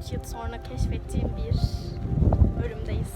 3 yıl sonra keşfettiğim bir bölümdeyiz.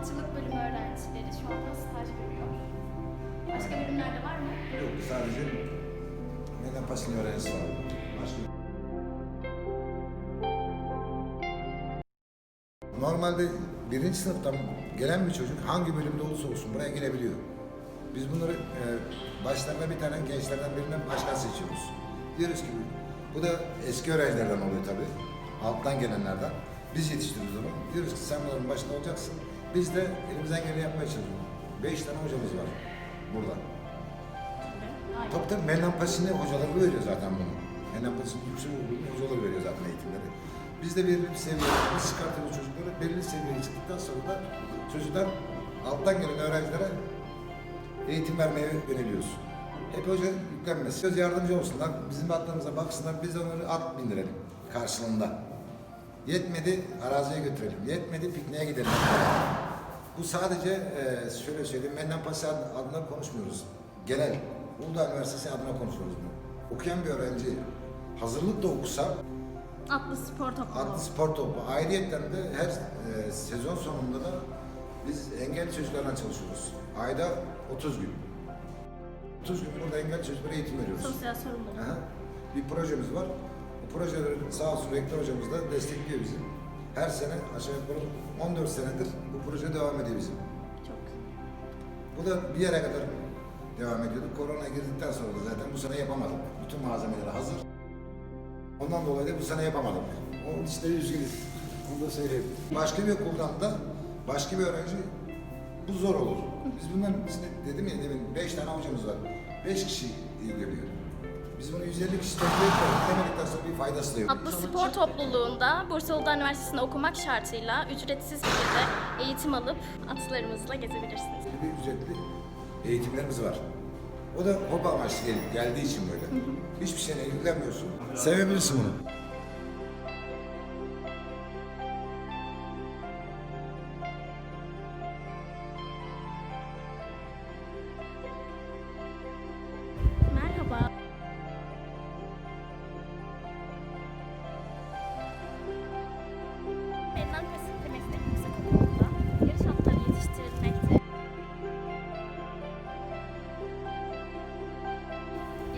Okulu'ndayım. Atçılık bölümü öğrencileri şu anda staj görüyor. Başka bölümlerde var mı? Yok sadece neden pasın öğrencisi var. Başka Normalde birinci sınıftan gelen bir çocuk hangi bölümde olursa olsun buraya girebiliyor. Biz bunları e, başlarına bir tane gençlerden birinden başkan seçiyoruz. Diyoruz ki bu da eski öğrencilerden oluyor tabii. Alttan gelenlerden. Biz yetiştiriyoruz onu. Diyoruz ki sen bunların başında olacaksın. Biz de elimizden geleni yapmaya çalışıyoruz. Beş tane hocamız var burada. Tabii tabii Mennan Pasi'ne hocaları veriyor zaten bunu. Mennan Pasi'nin yüksek okulunun hocaları veriyor zaten eğitimleri. Biz de belirli bir seviyeye, biz çıkartıyoruz çocukları, belirli seviyeye çıktıktan sonra da çocuklar alttan gelen öğrencilere eğitim vermeye yöneliyoruz. Hep hoca yüklenmesi. Söz yardımcı olsunlar, bizim atlarımıza baksınlar, biz onları at bindirelim karşılığında. Yetmedi araziye götürelim, yetmedi pikniğe gidelim. Bu sadece e, şöyle söyleyeyim, Mennan Pasi ad- adına konuşmuyoruz. Genel, Uludağ Üniversitesi adına konuşuyoruz bunu. Okuyan bir öğrenci hazırlık da okusa Atlı spor topluluğu. Atlı spor topu. Ayrıyetten de her e, sezon sonunda da biz engelli çocuklarla çalışıyoruz. Ayda 30 gün. 30 gün burada engelli çocuklara eğitim veriyoruz. Sosyal sorumluluk. Aha. Bir projemiz var. Bu projeleri sağ olsun rektör hocamız da destekliyor bizi. Her sene aşağı yukarı 14 senedir bu proje devam ediyor bizim. Çok. Bu da bir yere kadar devam ediyordu. Korona girdikten sonra da zaten bu sene yapamadık. Bütün malzemeler hazır. Ondan dolayı da bu sene yapamadık. Onun için de üzgünüz. Onu da söyleyeyim. Başka bir okuldan da başka bir öğrenci bu zor olur. Biz bundan biz de- dedim ya demin 5 tane hocamız var. 5 kişi ilgileniyor. Biz bunu 150 kişi toplayıp bir faydası da yok. Atlı Spor Topluluğu'nda Bursa Uludağ Üniversitesi'nde okumak şartıyla ücretsiz şekilde eğitim alıp atlarımızla gezebilirsiniz. bir ücretli eğitimlerimiz var. O da hobi amaçlı gelip geldiği için böyle. Hiçbir şeyle ilgilenmiyorsun. Sevebilirsin bunu.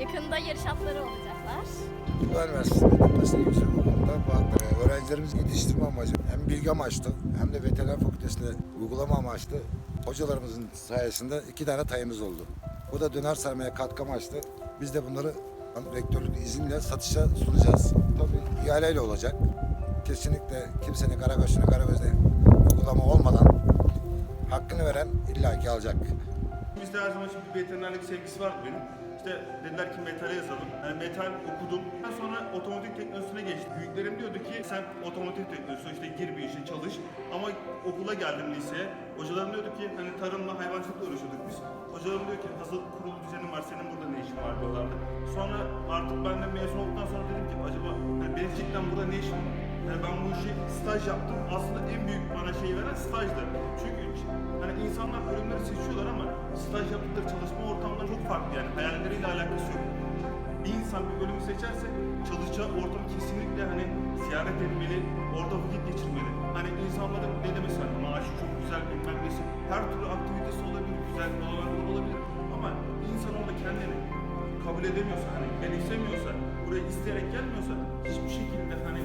Yakında yarış atları olacaklar. Uludağ Üniversitesi'nde Meslek Yüksek Okulu'nda bu e, öğrencilerimizi yetiştirme amacı hem bilgi amaçlı hem de veteriner fakültesinde uygulama amaçlı hocalarımızın sayesinde iki tane tayımız oldu. Bu da döner sarmaya katkı amaçlı. Biz de bunları rektörlük izinle satışa sunacağız. Tabii ihaleyle olacak. Kesinlikle kimsenin kara gözüne uygulama olmadan hakkını veren illaki alacak. Bizde her zaman şimdi veterinerlik sevgisi vardı benim. İşte dediler ki metale yazalım. Yani metal okudum. Daha sonra otomotiv teknolojisine geçtim. Büyüklerim diyordu ki sen otomotiv teknolojisi işte gir bir işe çalış. Ama okula geldim liseye. Hocalarım diyordu ki hani tarımla hayvancılıkla uğraşıyorduk biz. Hocalarım diyor ki hazır kurulu düzenin var senin burada ne işin var diyorlardı. Sonra artık ben de mezun olduktan sonra dedim ki acaba hani benim cidden burada ne işim var? Yani ben bu işi staj yaptım. Aslında en büyük bana şey veren stajdı. Çünkü hani insanlar bölümleri seçiyorlar ama staj yaptıkları çalışma ortamları çok farklı yani hayalleriyle alakası yok. Bir insan bir bölümü seçerse çalışacağı ortamı kesinlikle hani ziyaret etmeli, orada vakit geçirmeli. Hani insanların ne demesi hani maaşı çok güzel bilmem nesi, her türlü aktivitesi olabilir, güzel bir olanaklar olabilir. Ama insan orada kendini kabul edemiyorsa, hani benimsemiyorsa, buraya isteyerek gelmiyorsa hiçbir şekilde hani.